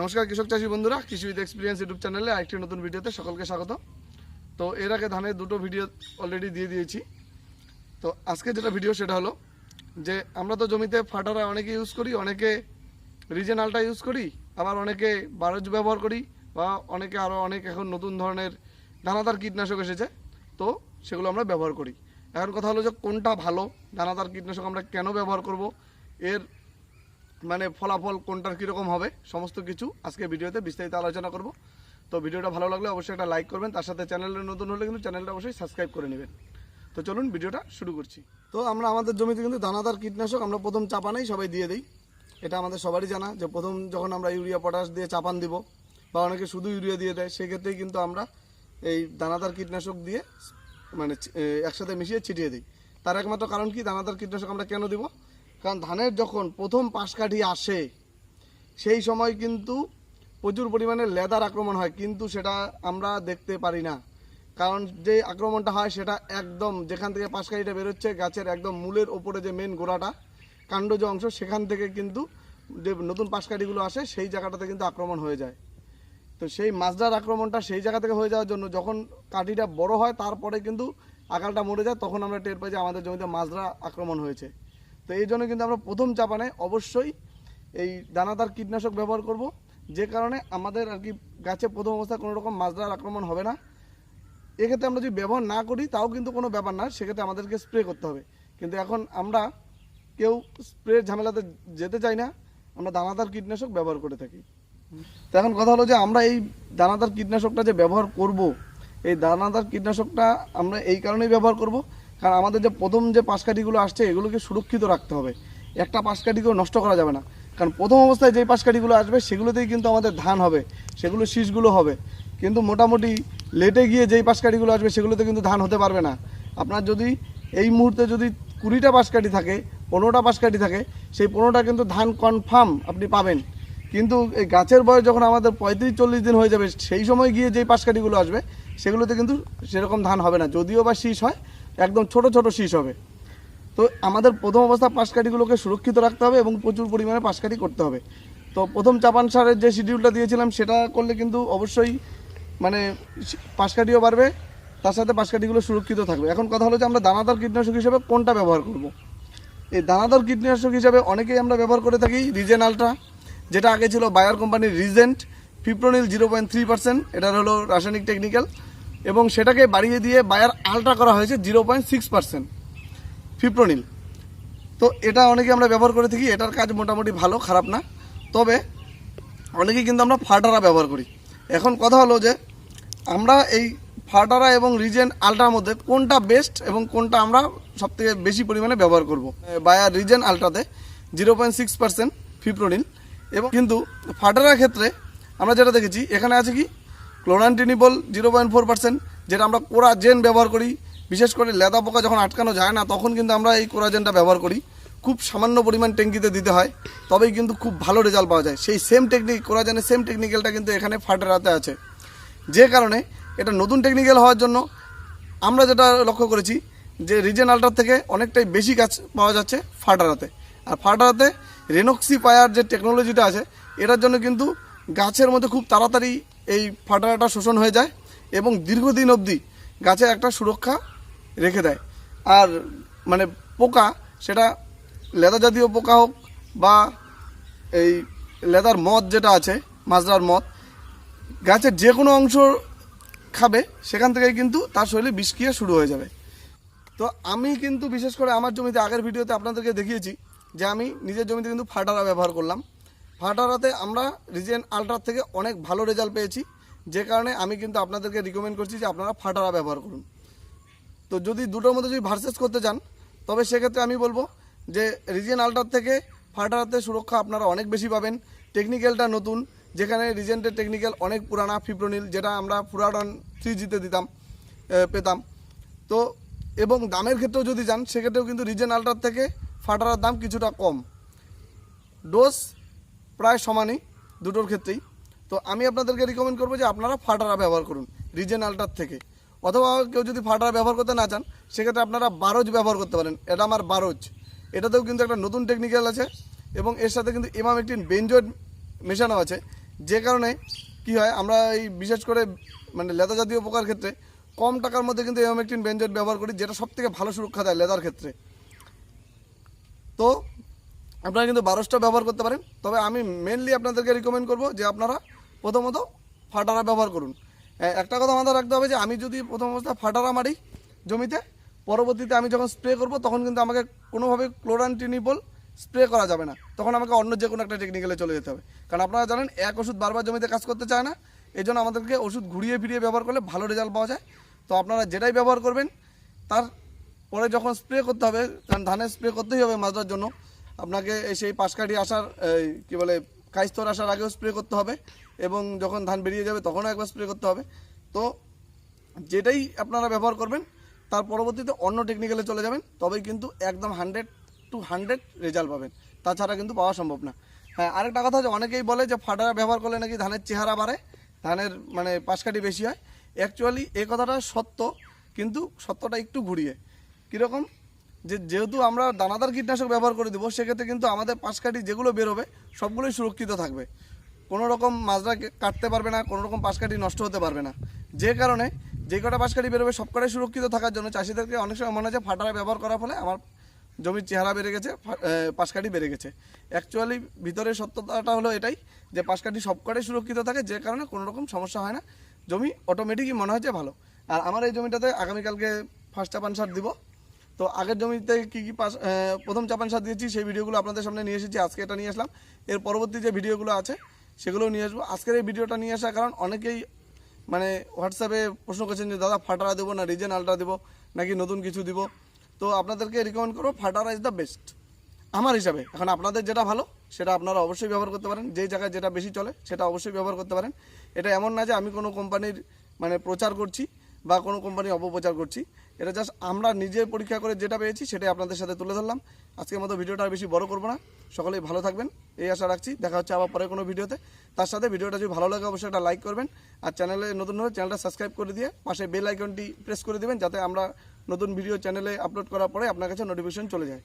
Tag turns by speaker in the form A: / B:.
A: নমস্কার, কৃষক চাষী বন্ধুরা, কৃষি উইথ এক্সপিরিয়েন্স ইউটিউব চ্যানেলে আরেকটি নতুন ভিডিওতে সকলকে স্বাগত। তো এর আগে ধানের দুটো ভিডিও অলরেডি দিয়ে দিয়েছি। তো আজকে যেটা ভিডিও সেটা হলো যে, আমরা তো জমিতে ফাটারা অনেকে ইউজ করি, অনেকে রিজেনালটা ইউজ করি, আবার অনেকে বারজ ব্যবহার করি, বা অনেকে আরও অনেক এখন নতুন ধরনের দানাদার কীটনাশক এসেছে, তো সেগুলো আমরা ব্যবহার করি। এখন কথা হলো যে কোনটা ভালো, দানাদার কীটনাশক আমরা কেন ব্যবহার করব, এর মানে ফলাফল কোনটার কীরকম হবে, সমস্ত কিছু আজকে ভিডিওতে বিস্তারিত আলোচনা করব। তো ভিডিওটা ভালো লাগলে অবশ্যই একটা লাইক করবেন, তার সাথে চ্যানেলে নতুন হলে কিন্তু চ্যানেলটা অবশ্যই সাবস্ক্রাইব করে নেবেন। তো চলুন ভিডিওটা শুরু করছি। তো আমরা, আমাদের জমিতে কিন্তু দানাদার কীটনাশক আমরা প্রথম চাপানেই সবাই দিয়ে দিই। এটা আমাদের সবারই জানা যে প্রথম যখন আমরা ইউরিয়া, পটাশ দিয়ে চাপান দিব বা অনেকে শুধু ইউরিয়া দিয়ে দেয়, সেক্ষেত্রেই কিন্তু আমরা এই দানাদার কীটনাশক দিয়ে মানে একসাথে মিশিয়ে ছিটিয়ে দিই। তার একমাত্র কারণ কি, দানাদার কীটনাশক আমরা কেন দিব? কারণ ধানের যখন প্রথম পাশকাঠি আসে, সেই সময় কিন্তু প্রচুর পরিমাণে লেদার আক্রমণ হয়, কিন্তু সেটা আমরা দেখতে পারি না। কারণ যে আক্রমণটা হয়, সেটা একদম যেখান থেকে পাশকাঠিটা বেরোচ্ছে, গাছের একদম মূলের ওপরে যে মেন গোড়াটা কাণ্ড যে অংশ, সেখান থেকে কিন্তু যে নতুন পাশকাঠিগুলো আসে, সেই জায়গাটাতে কিন্তু আক্রমণ হয়ে যায়। তো সেই মাছদার আক্রমণটা সেই জায়গা থেকে হয়ে যাওয়ার জন্য যখন কাঠিটা বড় হয়, তারপরে কিন্তু আকালটা মরে যায়, তখন আমরা টের পাই যে আমাদের জমিতে মাছরা আক্রমণ হয়েছে। তো এই জন্য কিন্তু আমরা প্রথম চাপানে অবশ্যই এই দানাদার কীটনাশক ব্যবহার করব। যে কারণে আমাদের আর কি গাছে প্রথম অবস্থায় কোনো রকম মাছদার আক্রমণ হবে না। এক্ষেত্রে আমরা যদি ব্যবহার না করি, তাও কিন্তু কোনো ব্যাপার না, সেক্ষেত্রে আমাদেরকে স্প্রে করতে হবে। কিন্তু এখন আমরা কেউ স্প্রে ঝামেলাতে যেতে চাই না, আমরা দানাদার কীটনাশক ব্যবহার করে থাকি। তো এখন কথা হলো যে আমরা এই দানাদার কীটনাশকটা যে ব্যবহার করব, এই দানাদার কীটনাশকটা আমরা এই কারণেই ব্যবহার করব কারণ আমাদের যে প্রথম যে পাশকাঠিগুলো আসছে, এগুলোকে সুরক্ষিত রাখতে হবে। একটা পাশকাঠিকেও নষ্ট করা যাবে না। কারণ প্রথম অবস্থায় যেই পাশকাঠিগুলো আসবে, সেগুলোতেই কিন্তু আমাদের ধান হবে, সেগুলো শীষগুলো হবে। কিন্তু মোটামুটি লেটে গিয়ে যেই পাশকাঠিগুলো আসবে, সেগুলোতে কিন্তু ধান হতে পারবে না। আপনার যদি এই মুহূর্তে যদি কুড়িটা পাশকাঠি থাকে, পনেরোটা পাশকাঠি থাকে, সেই পনেরোটা কিন্তু ধান কনফার্ম আপনি পাবেন। কিন্তু এই গাছের বয়স যখন আমাদের পঁয়ত্রিশ, চল্লিশ দিন হয়ে যাবে, সেই সময় গিয়ে যেই পাশকাঠিগুলো আসবে, সেগুলোতে কিন্তু সেরকম ধান হবে না। যদিও বা শীষ হয় একদম ছোট ছোট শীষ হবে। তো আমাদের প্রথম অবস্থা পাশকাঠিগুলোকে সুরক্ষিত রাখতে হবে এবং প্রচুর পরিমাণে পাশকাঠি করতে হবে। তো প্রথম চাপান সারের যে শিডিউলটা দিয়েছিলাম, সেটা করলে কিন্তু অবশ্যই মানে পাশকাঠিও বাড়বে, তার সাথে পাশকাঠিগুলো সুরক্ষিত থাকবে। এখন কথা হলো যে আমরা দানাদার কীটনাশক হিসেবে কোনটা ব্যবহার করব? এই দানাদার কীটনাশক হিসাবে অনেকেই আমরা ব্যবহার করে থাকি রিজেন আলট্রা যেটা আগে ছিল বায়ার কোম্পানির Regent, fipronil zero point three percent, এটার হলো রাসায়নিক টেকনিক্যাল এবং সেটাকে বাড়িয়ে দিয়ে বায়ার আলট্রা করা হয়েছে zero point six percent fipronil. তো এটা অনেকে আমরা ব্যবহার করে থাকি, এটার কাজ মোটামুটি ভালো, খারাপ না। তবে অনেকেই কিন্তু আমরা ফাটারা ব্যবহার করি। এখন কথা হলো যে, আমরা এই ফাটারা এবং রিজেন আলট্রার মধ্যে কোনটা বেস্ট এবং কোনটা আমরা সবথেকে বেশি পরিমাণে ব্যবহার করব। Bayer Regent আলট্রাতে zero point six percent fipronil এবং কিন্তু ফাটারার ক্ষেত্রে আমরা যেটা দেখেছি, এখানে আছে কি? Chlorantraniliprole zero point four percent, যেটা আমরা কোরাজেন ব্যবহার করি। বিশেষ করে লেদা পোকা যখন আটকানো যায় না, তখন কিন্তু আমরা এই কোরাজেনটা ব্যবহার করি। খুব সামান্য পরিমাণ ট্যাঙ্কিতে দিতে হয়, তবেই কিন্তু খুব ভালো রেজাল্ট পাওয়া যায়। সেই সেম টেকনিক কোরাজেনের সেম টেকনিক্যালটা কিন্তু এখানে ফাটারাতে আছে। যে কারণে এটা নতুন টেকনিক্যাল হওয়ার জন্য আমরা যেটা লক্ষ্য করেছি, যে রিজেন আল্ট্রার থেকে অনেকটাই বেশি গাছ পাওয়া যাচ্ছে ফাটারাতে আর ফাটারাতে রেনক্সি পায়ার যে টেকনোলজিটা আছে, এটার জন্য কিন্তু গাছের মধ্যে খুব তাড়াতাড়ি এই ফাটারাটা শোষণ হয়ে যায় এবং দীর্ঘদিন অবধি গাছে একটা সুরক্ষা রেখে দেয়। আর মানে পোকা, সেটা লেদা জাতীয় পোকা হোক বা এই লেদার মদ যেটা আছে, মাজরার মদ, গাছের যে কোনো অংশ খাবে, সেখান থেকে কিন্তু তার শরীরে বিষক্রিয়া শুরু হয়ে যাবে। তো আমি কিন্তু বিশেষ করে আমার জমিতে আগের ভিডিওতে আপনাদেরকে দেখিয়েছি যে আমি নিজের জমিতে কিন্তু ফাটারা ব্যবহার করলাম। ফাটারাতে আমরা রিজেন আলট্রার থেকে অনেক ভালো রেজাল্ট পেয়েছি। যে কারণে আমি কিন্তু আপনাদেরকে রিকমেন্ড করছি যে আপনারা ফাটারা ব্যবহার করুন। তো যদি দুটোর মধ্যে যদি ভার্সেস করতে চান, তবে সেক্ষেত্রে আমি বলব যে রিজেন আল্ট্রার থেকে ফাটারাতে সুরক্ষা আপনারা অনেক বেশি পাবেন। টেকনিক্যালটা নতুন, যেখানে রিজেন্টের টেকনিক্যাল অনেক পুরানা ফিপ্রোনিল যেটা আমরা পুরাডন থ্রি জিতে দিতাম পেতাম। তো এবং দামের ক্ষেত্রেও যদি যান, সেক্ষেত্রেও কিন্তু রিজেন আল্ট্রার থেকে ফাটারার দাম কিছুটা কম। ডোজ প্রায় সমানই, দুটোর ক্ষেত্রেই। তো আমি আপনাদেরকে রিকমেন্ড করব যে আপনারা ফাটারা ব্যবহার করুন রিজেন আল্ট্রার থেকে। অথবা কেউ যদি ফাটারা ব্যবহার করতে না চান, সেক্ষেত্রে আপনারা বারোজ ব্যবহার করতে পারেন। এটা আমার বারোজ। এটাতেও কিন্তু একটা নতুন টেকনিক্যাল আছে এবং এর সাথে কিন্তু ইমাম একটি বেঞ্জয়েড মেশানো আছে। যে কারণে কি হয়, আমরা এই বিশেষ করে মানে লেদা জাতীয় পোকার ক্ষেত্রে কম টাকার মধ্যে কিন্তু এমএকটিন বেঞ্জয়েট ব্যবহার করি, যেটা সব থেকে ভালো সুরক্ষা দেয় লেদার ক্ষেত্রে। তো আপনারা কিন্তু বারোশটা ব্যবহার করতে পারেন। তবে আমি মেনলি আপনাদেরকে রিকমেন্ড করব যে আপনারা প্রথমত ফাটারা ব্যবহার করুন। একটা কথা মাথায় রাখতে হবে যে আমি যদি প্রথম অবস্থায় ফাটারা মারি জমিতে, পরবর্তীতে আমি যখন স্প্রে করব, তখন কিন্তু আমাকে কোনোভাবে ক্লোরান্টিনিপল স্প্রে করা যাবে না। তখন আমাকে অন্য যে কোনো একটা টেকনিক্যালে চলে যেতে হবে। কারণ আপনারা জানেন, এক ওষুধ বারবার জমিতে কাজ করতে চায় না। এই জন্য আমাদেরকে ওষুধ ঘুরিয়ে ফিরিয়ে ব্যবহার করলে ভালো রেজাল্ট পাওয়া যায়। তো আপনারা যেটাই ব্যবহার করবেন, তার পরে যখন স্প্রে করতে হবে, কারণ ধানের স্প্রে করতেই হবে মাজরার জন্য আপনাকে সেই পাশকাঠি আসার কি বলে, কাইস্তর আসার আগেও স্প্রে করতে হবে এবং যখন ধান বেরিয়ে যাবে তখনও একবার স্প্রে করতে হবে। তো যেটাই আপনারা ব্যবহার করবেন, তার পরবর্তীতে অন্য টেকনিক্যালে চলে যাবেন, তবেই কিন্তু একদম হান্ড্রেড টু হান্ড্রেড রেজাল্ট পাবেন। তাছাড়া কিন্তু পাওয়া সম্ভব না। হ্যাঁ আরেকটা কথা হচ্ছে অনেকেই বলে যে ফাটারা ব্যবহার করলে নাকি ধানের চেহারা বাড়ে, ধানের মানে পাশকাঠি বেশি হয়। অ্যাকচুয়ালি এই কথাটা সত্য, কিন্তু সত্যটা একটু ঘুরিয়ে। কীরকম? যে যেহেতু আমরা দানাদার কীটনাশক ব্যবহার করে দেবো, সেক্ষেত্রে কিন্তু আমাদের পাশকাঠি যেগুলো বেরোবে, সবগুলোই সুরক্ষিত থাকবে। কোনো রকম মাজরা কাটতে পারবে না কোনো রকম পাশকাঠি নষ্ট হতে পারবে না। যে কারণে যে কটা পাশকাঠি বেরোবে সব কটাই সুরক্ষিত থাকার জন্য চাষিদেরকে অনেক সময় মনে যে ফাটারা ব্যবহার করার ফলে আমার জমির চেহারা বেড়ে গেছে পাশকাঠি বেড়ে গেছে। অ্যাকচুয়ালি ভিতরের সত্যতাটা হলো এটাই যে পাশকাঠি সব কটাই সুরক্ষিত থাকে, যে কারণে কোনো রকম সমস্যা হয় না। জমি অটোমেটিকই মনে যে ভালো। আর আমার এই জমিটাতে আগামীকালকে ফার্স্ট চাপান সার দিব। তো আগের জমিতে কি কি এ, প্রথম চাপান সার দিয়েছি সেই ভিডিওগুলো আপনাদের সামনে নিয়ে এসেছি আজকে এটা নিয়ে আসলাম। এর পরবর্তী যে ভিডিওগুলো আছে সেগুলোও নিয়ে আসব। আজকের এই ভিডিওটা নিয়ে আসার কারণ অনেকেই মানে হোয়াটসঅ্যাপে প্রশ্ন করছেন যে দাদা ফাটারা দেবো না রিজেন আলট্রা দেবো নাকি নতুন কিছু দিব? তো আপনাদেরকে রিকমেন্ড করব ফাটারা ইজ দ্য বেস্ট আমার হিসাবে এখন আপনাদের যেটা ভালো সেটা আপনারা অবশ্যই ব্যবহার করতে পারেন। যেই জায়গায় যেটা বেশি চলে সেটা অবশ্যই ব্যবহার করতে পারেন। এটা এমন না যে আমি কোনো কোম্পানির মানে প্রচার করছি বা কোনো কোম্পানির অপপ্রচার করছি। এটা জাস্ট আমরা নিজে পরীক্ষা করে যেটা পেয়েছি সেটাই আপনাদের সাথে তুলে ধরলাম। আজকের মতো ভিডিওটা আর বেশি বড় করব না। সকলেই ভালো থাকবেন, এই আশা রাখছি। দেখা হচ্ছে আবার পরে কোনো ভিডিওতে। তার সাথে ভিডিওটা যদি ভালো লাগে অবশ্যই একটা লাইক করবেন। আর চ্যানেলে নতুন হলে চ্যানেলটা সাবস্ক্রাইব করে দিয়ে পাশে বেল আইকনটি প্রেস করে দেবেন, যাতে আমরা নতুন ভিডিও চ্যানেলে আপলোড করার পরে আপনার কাছে নোটিফিকেশন চলে যায়।